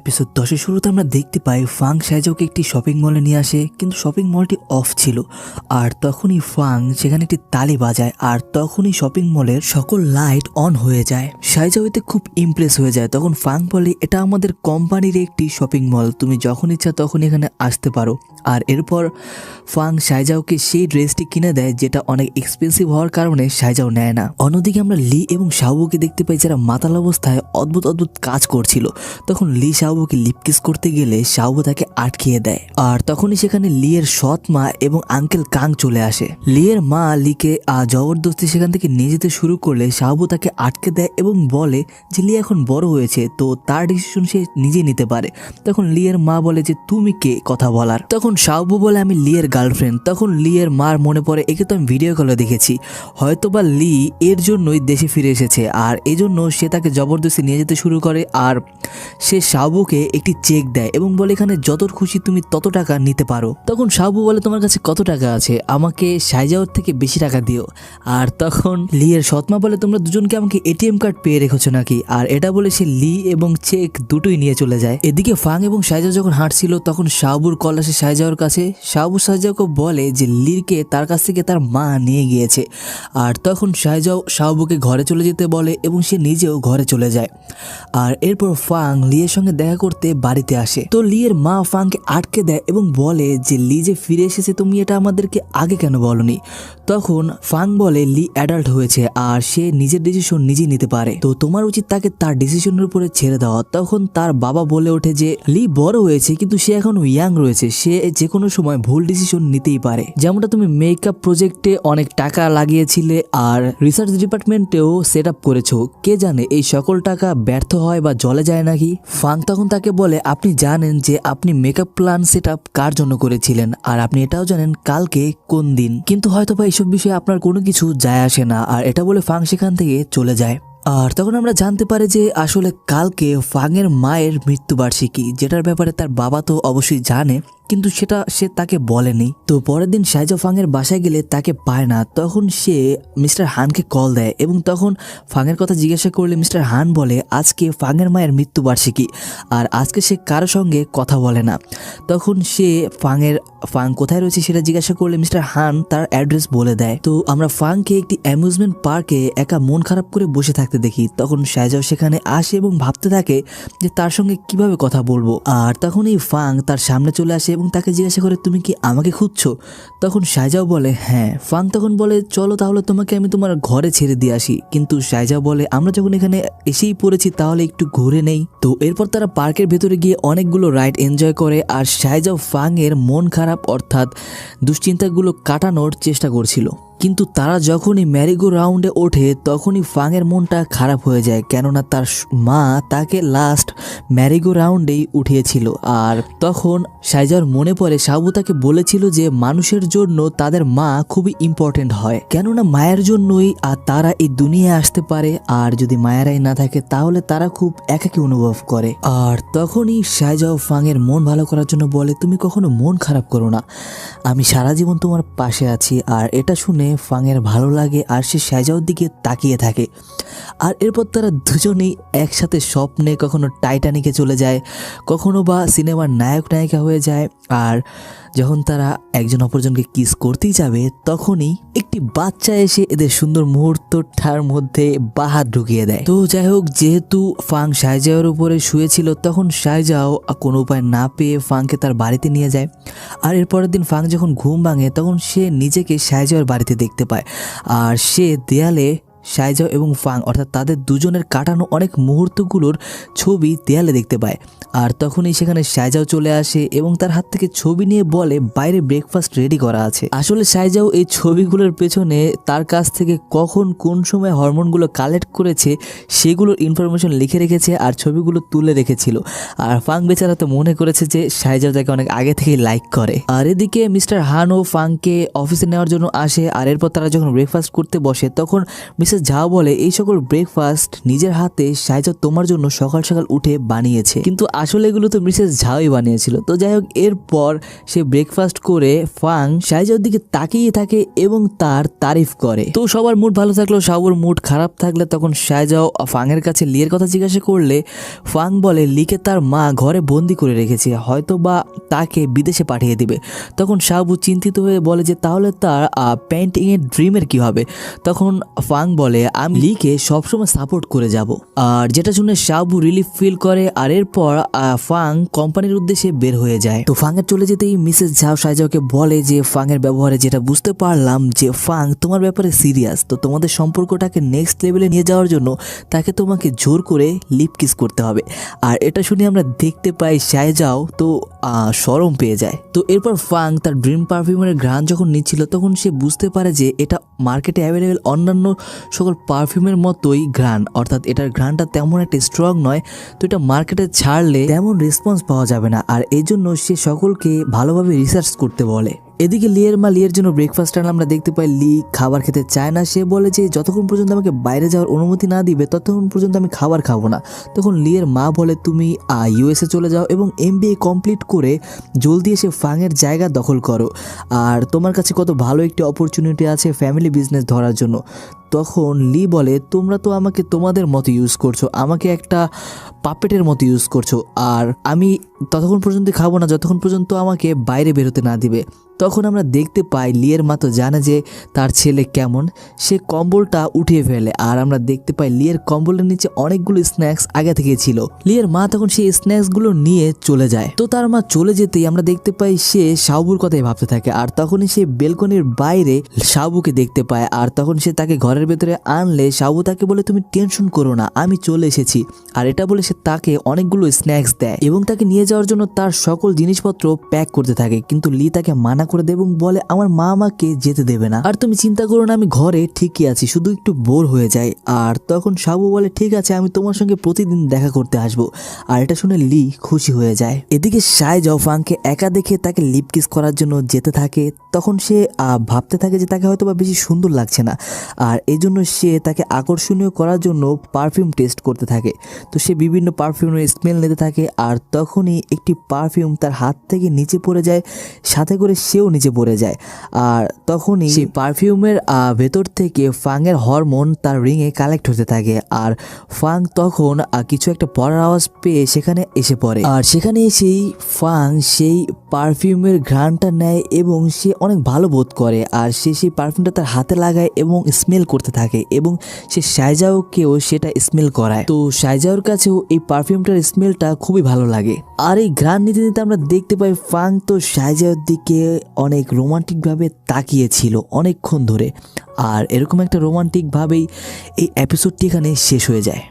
Episode দশের শুরুতে আমরা দেখতে পাই ফাং সাইজাওকে একটি শপিং মলে নিয়ে আসে, কিন্তু শপিং মলটি অফ ছিল। আর তখনই ফাং সেখানে একটি তালি বাজায়, আর তখনই শপিং মলের সকল লাইট অন হয়ে যায়। সাইজাও এতে খুব ইমপ্রেস হয়ে যায়। তখন ফাং বলে, এটা আমাদের কোম্পানির একটি শপিং মল তুমি যখন ইচ্ছা তখন এখানে আসতে পারো। আর এরপর ফাং সাইজাওকে সেই ড্রেসটি কিনে দেয়, যেটা অনেক এক্সপেন্সিভ হওয়ার কারণে সাইজাও নেয় না। অন্যদিকে আমরা লি এবং শাহুকে দেখতে পাই, যারা মাতাল অবস্থায় অদ্ভুত অদ্ভুত কাজ করছিল। তখন লি শাহুকে লিপকিস করতে গেলে শাহু তাকে আটকিয়ে দেয়। আর তখনই সেখানে লিয়ের সৎ মা এবং আঙ্কেল কাং চলে আসে। লিয়ের মা লিকে জবরদস্তি সেখান থেকে নিয়ে যেতে শুরু করলে শাহবু তাকে আটকে দেয় এবং বলে যে লি এখন বড় হয়েছে, তো তার ডিসিশন সে নিজে নিতে পারে। তখন লিয়ের মা বলে যে, তুমি কে? কথা বলার। তখন শাহবু বলে, আমি লিয়ের গার্লফ্রেন্ড তখন লিয়ের মার মনে পড়ে, একে তো আমি ভিডিও কলে দেখেছি। হয়তোবা লি এর জন্যই দেশে ফিরে এসেছে, আর এজন্য সে তাকে জবরদস্তি নিয়ে যেতে শুরু করে। আর সে শাহবুকে একটি চেক দেয় এবং বলে, এখানে যত খুশি তুমি তত টাকা নিতে পারো। তখন শাহবু বলে, তোমার কাছে কত টাকা আছে? আমাকে সাইজাওর থেকে বেশি টাকা দিও। আর তখন লিয়ের সৎমা বলে, তোমরা দুজনকে আমাকে এটিএম কার্ড পেয়ে রেখেছো নাকি? আর এটা বলে সে লি এবং চেক দুটোই নিয়ে চলে যায়। এদিকে ফাং এবং সাইজাও যখন হাঁটছিল, তখন শাহবুর কল আসে সাইজাওর কাছে। শাহবু সাইজাওকে বলে যে, লিরকে তার কাছ থেকে তার মা নিয়ে গিয়েছে। আর তখন সাইজাও শাহবুকে ঘরে চলে যেতে বলে এবং সে নিজেও ঘরে চলে যায়। আর এরপর ফাং লিয়ের সঙ্গে দেখা করতে বাড়িতে আসে। তো লিয়ের মা ফাংকে আটকে দেয় এবং বলে যে, লি যে ফিরে এসেছে, তুমি এটা আমাদেরকে আগে কেন বলনি? তখন ফাং বলে, লি অ্যাডাল্ট হয়েছে আর সে নিজের ডিসিশন নিজেই নিতে পারে। তো তোমার উচিত তাকে তার ডিসিশনের উপরে ছেড়ে দেওয়া। তখন তার বাবা বলে ওঠে যে, লি বড় হয়েছে, কিন্তু সে এখনও ইয়াং রয়েছে। সে যে কোনো সময় ভুল ডিসিশন নিতেই পারে। যেমনটা তুমি মেকআপ প্রজেক্টে অনেক টাকা লাগিয়েছিলে আর রিসার্চ ডিপার্টমেন্টেও সেট আপ করেছ। কে জানে এই সকল টাকা ব্যর্থ হয় বা জলে যায় নাকি? ফাং তখন তাকে বলে, আপনি জানেন যে আপনি মেকআপ প্ল্যান সেট কার জন্য করেছিলেন আর আপনি এটাও জানেন কালকে কোন দিন। কিন্তু হয়তো বা এইসব বিষয়ে আপনার কোনো কিছু যায় আসে না আর এটা বলে ফাং সেখান থেকে চলে যায়। আর তখন আমরা জানতে পারি যে আসলে কালকে ফাংয়ের মায়ের মৃত্যুবার্ষিকী, যেটার ব্যাপারে তার বাবা তো অবশ্যই জানে। কিন্তু সেটা সে তাকে বলেনি। তো পরের দিন সাইজা ফাংয়ের বাসায় গেলে তাকে পায় না। তখন সে মিস্টার হানকে কল দেয় এবং তখন ফাংয়ের কথা জিজ্ঞাসা করলে মিস্টার হান বলে, আজকে ফাংয়ের মায়ের মৃত্যুবার্ষিকী আর আজকে সে কারও সঙ্গে কথা বলে না। তখন সে ফাংয়ের, ফাং কোথায় রয়েছে সেটা জিজ্ঞাসা করলে মিস্টার হান তার অ্যাড্রেস বলে দেয়। তো আমরা ফাংকে একটি অ্যামিউজমেন্ট পার্কে একা মন খারাপ করে বসে থাকতে দেখি। তখন সাইজাও সেখানে আসে এবং ভাবতে থাকে যে তার সঙ্গে কীভাবে কথা বলব। আর তখন এই ফাং তার সামনে চলে আসে এবং তাকে জিজ্ঞাসা করে, তুমি কি আমাকে খুঁজছো? তখন সাইজাও বলে হ্যাঁ। ফাং তখন বলে, চলো তাহলে তোমাকে আমি তোমার ঘরে ছেড়ে দিয়ে আসি। কিন্তু সাইজাও বলে, আমরা যখন এখানে এসেই পড়েছি তাহলে একটু ঘুরে নেই। তো এরপর তারা পার্কের ভেতরে গিয়ে অনেকগুলো রাইড এনজয় করে আর সাইজাও ফাং এর মন খারাপ অর্থাৎ দুশ্চিন্তাগুলো কাটানোর চেষ্টা করছিল। কিন্তু তারা যখনই ম্যারিগো রাউন্ডে ওঠে, তখনই ফাংয়ের মনটা খারাপ হয়ে যায়। কেননা তার মা তাকে লাস্ট ম্যারিগো রাউন্ডেই উঠিয়েছিল। আর তখন সাইজার মনে পড়ে সাবু তাকে বলেছিল যে মানুষের জন্য তাদের মা খুবই ইম্পর্টেন্ট হয়। কেননা মায়ের জন্যই আর তারা এই দুনিয়ায় আসতে পারে, আর যদি মায়েরাই না থাকে তাহলে তারা খুব একাকী অনুভব করে। আর তখনই সাইজাও ফাংয়ের মন ভালো করার জন্য বলে, তুমি কখনো মন খারাপ করো না। আমি সারা জীবন তোমার পাশে আছি। আর এটা শুনে ফাংয়ের ভালো লাগে, আর সে সাইজাওর দিকে তাকিয়ে থাকে। আর এরপর তারা দুজনেই একসাথে স্বপ্নে কখনো টাইটানিকে চলে যায়, কখনো বা সিনেমার নায়ক নায়িকা হয়ে যায়, আর যখন তারা একজন অপরজনকে কিস করতেই যাবে, তখনই একটি বাচ্চা এসে এদের সুন্দর মুহূর্তটার মধ্যে বাহাত ঢুকিয়ে দেয়। তো যাই হোক, যেহেতু ফাং সাইজাওর উপরে শুয়েছিল, তখন সাইজাও কোনো উপায় না পেয়ে ফাংকে তার বাড়িতে নিয়ে যায়। আর এর পরের দিন ফাং যখন ঘুম ভাঙে, তখন সে নিজেকে সাইজাওর বাড়িতে দেখতে পায়। আর সে দেয়ালে সাইজাও এবং ফাং, অর্থাৎ তাদের দুজনের কাটানো অনেক মুহূর্তগুলোর ছবি দেয়ালে দেখতে পায়। আর তখনই সেখানে সাইজাও চলে আসে এবং তার হাত থেকে ছবি নিয়ে বলে, বাইরে ব্রেকফাস্ট রেডি করা আছে। আসলে সাইজাও এই ছবিগুলোর পেছনে তার কাছ থেকে কখন কোন সময় হরমোনগুলো কালেক্ট করেছে সেগুলোর ইনফরমেশন লিখে রেখেছে আর ছবিগুলো তুলে রেখেছিল। আর ফাং বেচারা তো মনে করেছে যে সাইজাও তাকে অনেক আগে থেকেই লাইক করে। আর এদিকে মিস্টার হান ও ফাংকে অফিসে নেওয়ার জন্য আসে, আর এরপর তারা যখন ব্রেকফাস্ট করতে বসে, তখন মিস্টার মিসেস ঝাও বলে এই সকল ব্রেকফাস্ট নিজের হাতে সাইজা তোমার জন্য সকাল সকাল উঠে বানিয়েছে। কিন্তু আসলে এগুলো তো মিসেস ঝাওই বানিয়েছিল। তো যাই হোক, এরপর সে ব্রেকফাস্ট করে ফাং সাইজার দিকে তাকিয়ে থাকে এবং তার তারিফ করে। তো সবার মুড ভালো থাকলেও সাবুর মুড খারাপ থাকলে তখন সাইজাও ফাংয়ের কাছে লিয়ের কথা জিজ্ঞাসা করলে ফাং বলে, লিকে তার মা ঘরে বন্দি করে রেখেছে হয়তো বা তাকে বিদেশে পাঠিয়ে দিবে। তখন সাবু চিন্তিত হয়ে বলে যে, তাহলে তার পেন্টিং এর ড্রিমের কি হবে? তখন ফাং বলে আমি লিকে সবসময় সাপোর্ট করে যাব। আর যেটা শুনে সাবু রিলিফ ফিল করে, আর এরপর ফাং কোম্পানির উদ্দেশ্যে বের হয়ে যায়। তো ফাংয়ের চলে যেতেই মিসেস ঝাও সাইজাওকে বলে যে, ফাংয়ের ব্যবহারে যেটা বুঝতে পারলাম যে, ফাং তোমার ব্যাপারে সিরিয়াস তো তোমাদের সম্পর্কটাকে নেক্সট লেভেলে নিয়ে যাওয়ার জন্য তাকে তোমাকে জোর করে লিপ কিস করতে হবে। আর এটা শুনে আমরা দেখতে পাই সাইজাও তো শরম পেয়ে যায়। তো এরপর ফাং তার ড্রিম পারফিউমের ঘ্রাণ যখন নিচ্ছিল, তখন সে বুঝতে পারে যে, এটা মার্কেটে অ্যাভেলেবেল অন্যান্য সকল পারফিউমের মতোই ঘ্রাণ। অর্থাৎ এটার ঘ্রাণটা তেমন একটা স্ট্রং নয়, তো এটা মার্কেটে ছাড়লে তেমন রেসপন্স পাওয়া যাবে না। আর এই জন্য সে সকলকে ভালোভাবে রিসার্চ করতে বলে। এদিকে লিয়ের মা লিয়ের জন্য ব্রেকফাস্ট আনলে আমরা দেখতে পাই লি খাবার খেতে চায় না। সে বলে যে, যতক্ষণ পর্যন্ত আমাকে বাইরে যাওয়ার অনুমতি না দিবে, ততক্ষণ পর্যন্ত আমি খাবার খাব না। তখন লিয়ের মা বলে, তুমি ইউএসএ চলে যাও এবং এমবিএ কমপ্লিট করে জলদি এসে ফাংয়ের জায়গা দখল করো। আর তোমার কাছে কত ভালো একটি অপরচুনিটি আছে ফ্যামিলি বিজনেস ধরার জন্য। তখন লি বলে, তোমরা তো আমাকে তোমাদের মতো ইউজ করছ, আমাকে একটা পাপেটের মতো ইউজ করছ। আর আমি ততক্ষণ পর্যন্ত খাব না, যতক্ষণ পর্যন্ত আমাকে বাইরে বেরোতে না দিবে। তখন আমরা দেখতে পাই লিয়ের মা তো জানে যে তার ছেলে কেমন। সে কম্বলটা উঠিয়ে ফেলে আর আমরা দেখতে পাই লিয়ের কম্বলের নিচে অনেকগুলো স্ন্যাক্স আগে থেকে ছিল। লিয়ের মা তখন সেই স্ন্যাক্সগুলো নিয়ে চলে যায়। তো তার মা চলে যেতেই আমরা দেখতে পাই সে সাবুর কথাই ভাবতে থাকে আর তখনই সে বেলকনির বাইরে সাবুকে দেখতে পায় আর তখন সে তাকে ঘরের ভেতরে আনলে সাবু তাকে বলে, তুমি টেনশন করো না, আমি চলে এসেছি। আর এটা বলে সে তাকে অনেকগুলো স্ন্যাক্স দেয় এবং তাকে নিয়ে যাওয়ার জন্য তার সকল জিনিসপত্র প্যাক করতে থাকে। কিন্তু লি তাকে মানা করে দেয় এবং বলে, আমার মা আমাকে যেতে দেবে না। আর তুমি চিন্তা করো না, আমি ঘরে ঠিকই আছি, শুধু একটু বোর হয়ে যায় আর তখন সাবু বলে, ঠিক আছে, আমি তোমার সঙ্গে প্রতিদিন দেখা করতে আসব। আর এটা শুনে লি খুশি হয়ে যায়। এদিকে সাই জফাংকে একা দেখে তাকে লিপ কিস করার জন্য যেতে থাকে। তখন সে ভাবতে থাকে যে তাকে হয়তো বা বেশি সুন্দর লাগছে না। আর এই জন্য সে তাকে আকর্ষণীয় করার জন্য পারফিউম টেস্ট করতে থাকে। তো সে বিভিন্ন পারফিউমের স্মেল নিতে থাকে। আর তখনই একটি পারফিউম তার হাত থেকে নিচে পড়ে যায়, সাথে করে সেও নিচে পড়ে যায়। আর তখনই সেই পারফিউমের ভেতর থেকে ফাংয়ের হরমোন তার রিংয়ে কালেক্ট হতে থাকে। আর ফাং তখন কিছু একটা পড়ার আওয়াজ পেয়ে সেখানে এসে পড়ে। আর সেখানে এসেই ফাং সেই পারফিউমের ঘ্রাণটা নেয় এবং সে অনেক ভালো বোধ করে। আর সে সেই পারফিউমটা তার হাতে লাগায় এবং স্মেল করতে থাকে এবং সে সাইজাওকেও সেটা স্মেল করায়। তো সাইজাওর কাছেও এই পারফিউমটার স্মেলটা খুবই ভালো লাগে। আর এই ঘ্রাণ নিতে নিতে আমরা দেখতে পাই ফাং তো সাইজাওর দিকে অনেক রোমান্টিকভাবে তাকিয়েছিল অনেকক্ষণ ধরে। আর এরকম একটা রোমান্টিকভাবেই এই এপিসোডটি এখানে শেষ হয়ে যায়।